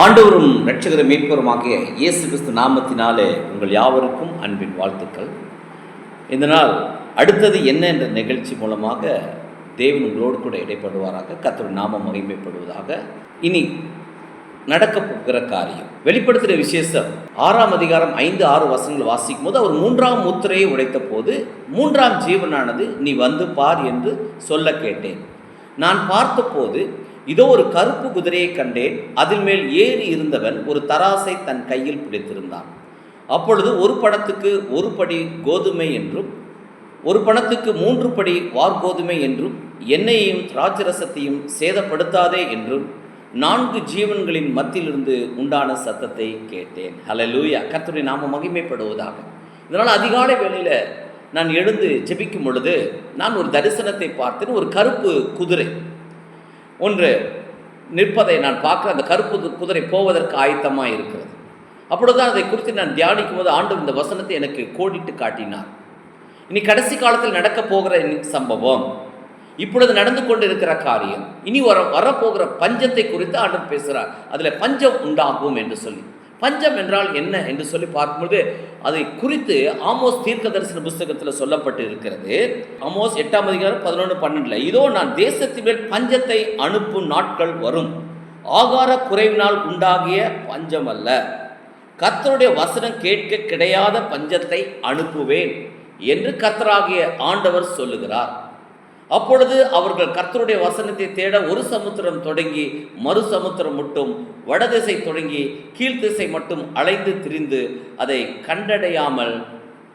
ஆண்டவரும் இரட்சகரும் மீட்பருமாகிய இயேசு கிறிஸ்து நாமத்தினாலே உங்கள் யாவருக்கும் அன்பின் வாழ்த்துக்கள். இந்த நாள் அடுத்தது என்ன என்ற நிகழ்ச்சி மூலமாக தேவன் உங்களோடு கூட இடைப்படுவாராக கர்த்தருடைய நாமம் மகிமைப்படுவதாக. இனி நடக்கப் போகிற காரியம். வெளிப்படுத்துகிற விசேஷம் ஆறாம் அதிகாரம் ஐந்து ஆறு வசங்கள் வாசிக்கும் போது அவர் மூன்றாம் முத்திரையை உடைத்த போது மூன்றாம் ஜீவனானது நீ வந்து பார் என்று சொல்ல கேட்டேன். நான் பார்த்தபோது இதோ ஒரு கருப்பு குதிரையை கண்டேன். அதில் மேல் ஏறி இருந்தவன் ஒரு தராசை தன் கையில் பிடித்திருந்தான். அப்பொழுது ஒரு பணத்துக்கு ஒரு படி கோதுமை என்றும் ஒரு பணத்துக்கு மூன்று படி வார்கோதுமை என்றும் எண்ணெயையும் திராட்சரசத்தையும் சேதப்படுத்தாதே என்றும் நான்கு ஜீவன்களின் மத்தியிலிருந்து உண்டான சத்தத்தை கேட்டேன். ஹalleluya கர்த்தருடைய நாம மகிமைப்படுவதாக. இதனால் அதிகாலை வேளையில் நான் எழுந்து ஜெபிக்கும் பொழுது நான் ஒரு தரிசனத்தை பார்த்தேன். ஒரு கருப்பு குதிரை. ஒன்று நிற்பதை நான் பார்க்குற அந்த கருப்பு குதிரை போவதற்கு ஆயத்தமாக இருக்கிறது. அப்பொழுதுதான் அதை குறித்து நான் தியானிக்கும் போது ஆண்டு இந்த வசனத்தை எனக்கு கோடிட்டு காட்டினார். இனி கடைசி காலத்தில் நடக்க போகிற சம்பவம். இப்பொழுது நடந்து கொண்டு இருக்கிற காரியம். இனி வர வரப்போகிற பஞ்சத்தை குறித்து ஆண்டு பேசுகிறார் அதில் பஞ்சம் உண்டாகும் என்று சொல்லி. பஞ்சம் என்றால் என்ன என்று சொல்லி பார்க்கும்போது அதை குறித்து ஆமோஸ் தீர்க்க தரிசன புஸ்தகத்தில் சொல்லப்பட்டு இருக்கிறது ஆமோஸ் எட்டாம் அதிகாரம் பதினொன்று பன்னெண்டுல இதோ நான் தேசத்தின் மேல் பஞ்சத்தை அனுப்பும் நாட்கள் வரும். ஆகார குறைவினால் உண்டாகிய பஞ்சம் அல்ல. கர்த்தருடைய வசனம் கேட்க கிடையாத பஞ்சத்தை அனுப்புவேன் என்று கர்த்தராகிய ஆண்டவர் சொல்லுகிறார். அப்பொழுது அவர்கள் கர்த்தருடைய வசனத்தை தேட ஒரு சமுத்திரம் தொடங்கி மறு சமுத்திரம் மட்டும் வடதிசை தொடங்கி கீழ்த்திசை மட்டும் அலைந்து திரிந்து அதை கண்டடையாமல்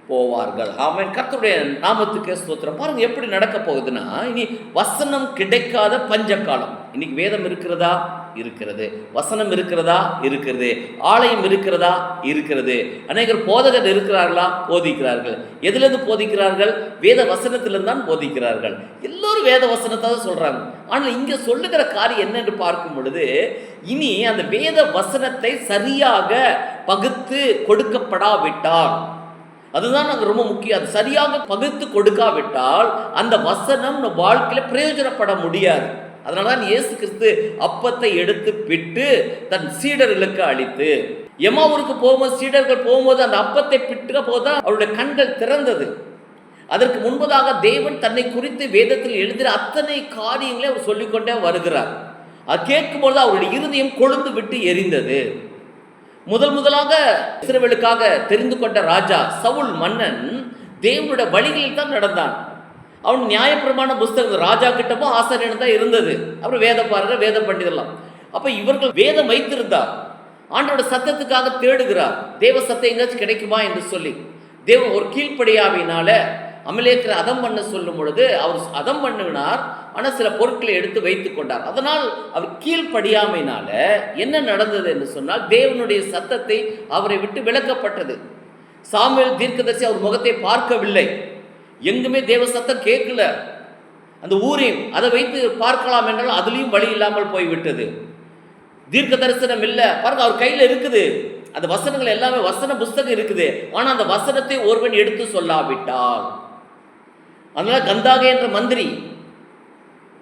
போவார்கள். அவன் கர்த்தருடைய நாமத்துக்கு ஸ்தோத்திரம். பாருங்க எப்படி நடக்க போகுதுன்னா இனி வசனம் கிடைக்காத பஞ்ச காலம் இன்னைக்கு வேதம் இருக்கிறதா? இருக்கிறது. வசனம் இருக்கிறதா? இருக்கிறது. ஆலயம் இருக்கிறதா? இருக்கிறது. அநேகர் போதகர் இருக்கிறார்களா? போதிக்கிறார்கள். எதுலேருந்து போதிக்கிறார்கள்? வேத வசனத்திலிருந்து தான் போதிக்கிறார்கள். எல்லோரும் வேத வசனத்தை தான் சொல்கிறாங்க ஆனால் இங்கே சொல்லுகிற காரியம் என்ன என்று பார்க்கும் பொழுது இனி அந்த வேத வசனத்தை சரியாக பகுத்து கொடுக்கப்படாவிட்டால் அதுதான் நாங்கள் ரொம்ப முக்கியம். அது சரியாக பகுத்து கொடுக்காவிட்டால் அந்த வசனம் நம்ம வாழ்க்கையில் பிரயோஜனப்பட முடியாது. அதனால தான் இயேசு கிறிஸ்து அப்பத்தை எடுத்து பிட்டு தன் சீடர்களுக்கு அளித்து எமாவூருக்கு போகும்போது சீடர்கள் போகும்போது அந்த அப்பத்தை பிட்டுக்க போதுதான் அவருடைய கண்கள் திறந்தது. அதற்கு முன்பதாக தேவன் தன்னை குறித்து வேதத்தில் எழுதுகிற அத்தனை காரியங்களை அவர் சொல்லிக்கொண்டே வருகிறார். அது கேட்கும்பொழுது அவருடைய இருதயம் கொழுந்து விட்டு எரிந்தது. முதல் முதலாக இஸ்ரவேலுக்காக தெரிந்து கொண்ட ராஜா சவுல் மன்னன் தேவனுடைய வழிகளில் தான் நடந்தான். அவன் நியாயப்பிரமாண புஸ்தகம் ராஜா கிட்டப்போ ஆசிரியன் தான் இருந்தது. அப்புறம் வேத பாருங்க வேத பண்டிதெல்லாம் அப்போ இவர்கள் வேதம் வைத்திருந்தார். ஆண்டோட சத்தத்துக்காக தேடுகிறார். தேவ சத்தம் எங்கேயாச்சும் கிடைக்குமா என்று சொல்லி. தேவன் ஒரு கீழ்ப்படியாவினால அமலேக்கரை அதம் பண்ண சொல்லும் பொழுது அவர் அதம் பண்ணினார். ஆனால் சில பொருட்களை எடுத்து வைத்து கொண்டார். அதனால் அவர் கீழ்ப்படியாமையினால என்ன நடந்தது என்று சொன்னால் தேவனுடைய சத்தத்தை அவரை விட்டு விலக்கப்பட்டது. சாமியல் தீர்க்கதர்சி அவர் முகத்தை பார்க்கவில்லை. எங்குமே தேவ சத்தம் கேட்கல. அந்த ஊரையும் அதை வைத்து பார்க்கலாம் என்றால் அதுலேயும் வழி இல்லாமல் போய்விட்டது. தீர்க்க தரிசனம் இல்லை. பாருங்க அவர் கையில் இருக்குது. அந்த வசனங்கள் எல்லாமே வசன புஸ்தகம் இருக்குது. ஆனால் அந்த வசனத்தை ஒருவன் எடுத்து சொல்லாவிட்டால் அதனால கந்தாகே என்ற மந்திரி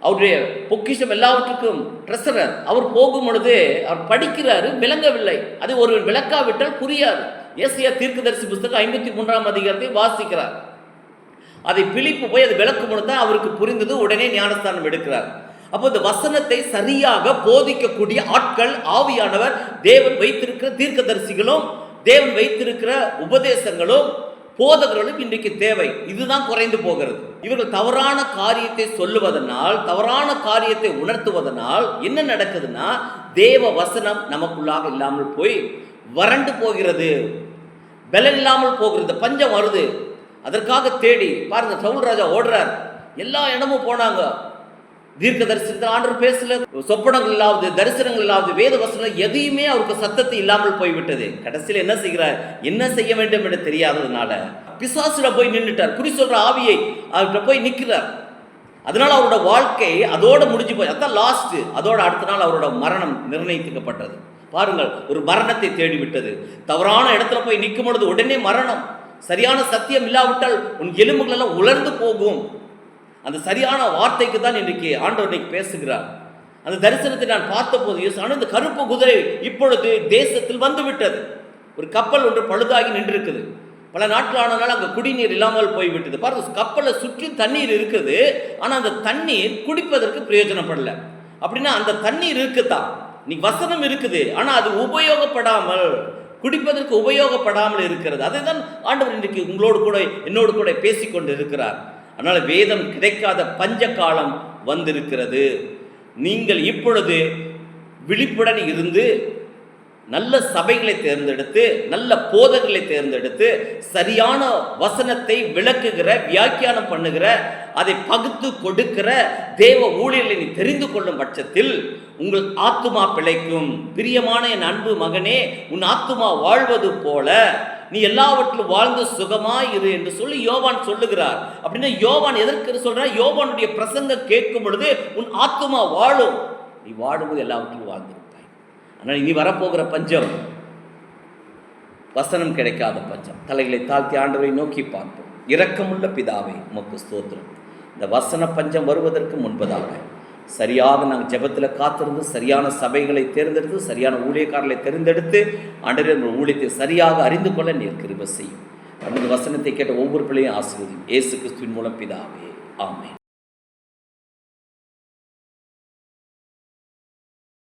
அவருடைய பொக்கிஷம் எல்லாவற்றுக்கும் ட்ரெஸரர் அவர் போகும் பொழுது அவர் படிக்கிறாரு விளங்கவில்லை. அதை ஒருவன் விளக்காவிட்டால் புரியாது. ஏசியா தீர்க்கதரிசி புஸ்தகம் ஐம்பத்தி மூன்றாம் அதிகாரத்தை வாசிக்கிறார். அதை பிழிப்பு போய் அது விளக்கு பொழுது தான் அவருக்கு புரிந்தது உடனே ஞானஸ்தானம் எடுக்கிறார். அப்போ இந்த வசனத்தை சரியாக போதிக்கக்கூடிய ஆட்கள் ஆவியானவர் தேவன் வைத்திருக்கிற தீர்க்கதரிசிகளும் தேவன் வைத்திருக்கிற உபதேசங்களும் போதகர்களும் இன்றைக்கு தேவை. இதுதான் குறைந்து போகிறது. இவர்கள் தவறான காரியத்தை சொல்லுவதனால் தவறான காரியத்தை உணர்த்துவதனால் என்ன நடக்குதுன்னா தேவ வசனம் நமக்குள்ளாக இல்லாமல் போய் வறண்டு போகிறது. பலன் இல்லாமல் போகிறது. பஞ்சம் வருது. அதற்காக தேடி பாருங்க சவுல் ராஜா ஓடுறார். எல்லா இடமும் போனாங்க. தீர்க்க தரிசனத்தில் ஆண்டவர் பேசல. சொப்பனங்கள் இல்லாவது தரிசனங்கள் இல்லாவது வேத வசனம் எதையுமே அவருக்கு சத்தத்தை இல்லாமல் போய்விட்டது. கடைசியில் என்ன செய்கிறார்? என்ன செய்ய வேண்டும் என்று தெரியாததுனால பிசாசுல போய் நின்றுட்டார் குறி சொல்ற ஆவியை அவர்கிட்ட போய் நிற்கிறார். அதனால அவரோட வாழ்க்கை அதோட முடிஞ்சு போய் அதான் லாஸ்ட் அதோட அடுத்த நாள் அவரோட மரணம் நிர்ணயித்துக்கப்பட்டது பாருங்கள் ஒரு மரணத்தை தேடி விட்டது தவறான இடத்துல போய் நிற்கும் பொழுது உடனே மரணம். சரியான சத்தியம் இல்லாவிட்டால் உன் எலும்புகள் எல்லாம் உலர்ந்து போகும். அந்த சரியான வார்த்தைக்கு தான் இன்றைக்கு ஆண்டவர் இன்னைக்கு பேசுகிறார். அந்த தரிசனத்தை நான் பார்த்தபோது யோசி ஆனால் இந்த கருப்பு குதிரை இப்பொழுது தேசத்தில் வந்துவிட்டது. ஒரு கப்பல் ஒன்று பழுதாகி நின்றிருக்குது. பல நாட்கள் ஆனதுனால அங்கே குடிநீர் இல்லாமல் போய்விட்டது. பாருங்க கப்பலை சுற்றி தண்ணீர் இருக்குது. ஆனால் அந்த தண்ணீர் குடிப்பதற்கு பிரயோஜனப்படல அப்படின்னா அந்த தண்ணீர் இருக்குதான் இன்னைக்கு வசனம் இருக்குது. ஆனால் அது உபயோகப்படாமல் குடிப்பதற்கு உபயோகப்படாமல் இருக்கிறது. அதை தான் ஆண்டவர் இன்றைக்கு உங்களோடு கூட என்னோடு கூட பேசிக்கொண்டு இருக்கிறார் அதனால் வேதம் கிடைக்காத பஞ்ச காலம் வந்திருக்கிறது. நீங்கள் இப்பொழுது விழிப்புடன் இருந்து நல்ல சபைகளை தேர்ந்தெடுத்து நல்ல போதகளை தேர்ந்தெடுத்து சரியான வசனத்தை விளக்குகிற வியாக்கியானம் பண்ணுகிற அதை பகுத்து கொடுக்கிற தேவ ஊழியர்களை நீ தெரிந்து கொள்ளும் பட்சத்தில் உங்கள் ஆத்துமா பிழைக்கும். பிரியமான என் அன்பு மகனே உன் ஆத்துமா வாழ்வது போல நீ எல்லாவற்றிலும் வாழ்ந்து சுகமா இரு என்று சொல்லி யோவான் சொல்லுகிறார். அப்படின்னா யோவான் எதற்கு சொல்ற யோவானுடைய பிரசங்கம் கேட்கும் பொழுது உன் ஆத்துமா வாழும். நீ வாழும்போது எல்லாவற்றிலும் வாழ்ந்திருப்பாய் ஆனால் இனி வரப்போகிற பஞ்சம் வசனம் கிடைக்காத பஞ்சம். தலைகளை தாழ்த்தி ஆண்டவரை நோக்கி பார்ப்போம். இரக்கமுள்ள பிதாவை உமக்கு ஸ்தோத்திரம். இந்த வசன பஞ்சம் வருவதற்கு முன்பதாக சரியாக நாங்கள் ஜெபத்தில் காத்திருந்து சரியான சபைகளை தேர்ந்தெடுத்து சரியான ஊழியக்காரர்களை தேர்ந்தெடுத்து ஆண்டவர் ஊழியத்தை சரியாக அறிந்து கொள்ள நீர் கிருப செய்யும். அந்த வசனத்தை கேட்ட ஒவ்வொரு பிள்ளையும் ஆசீர்வதியும். இயேசு கிறிஸ்துவின் மூலம் பிதாவே. ஆமை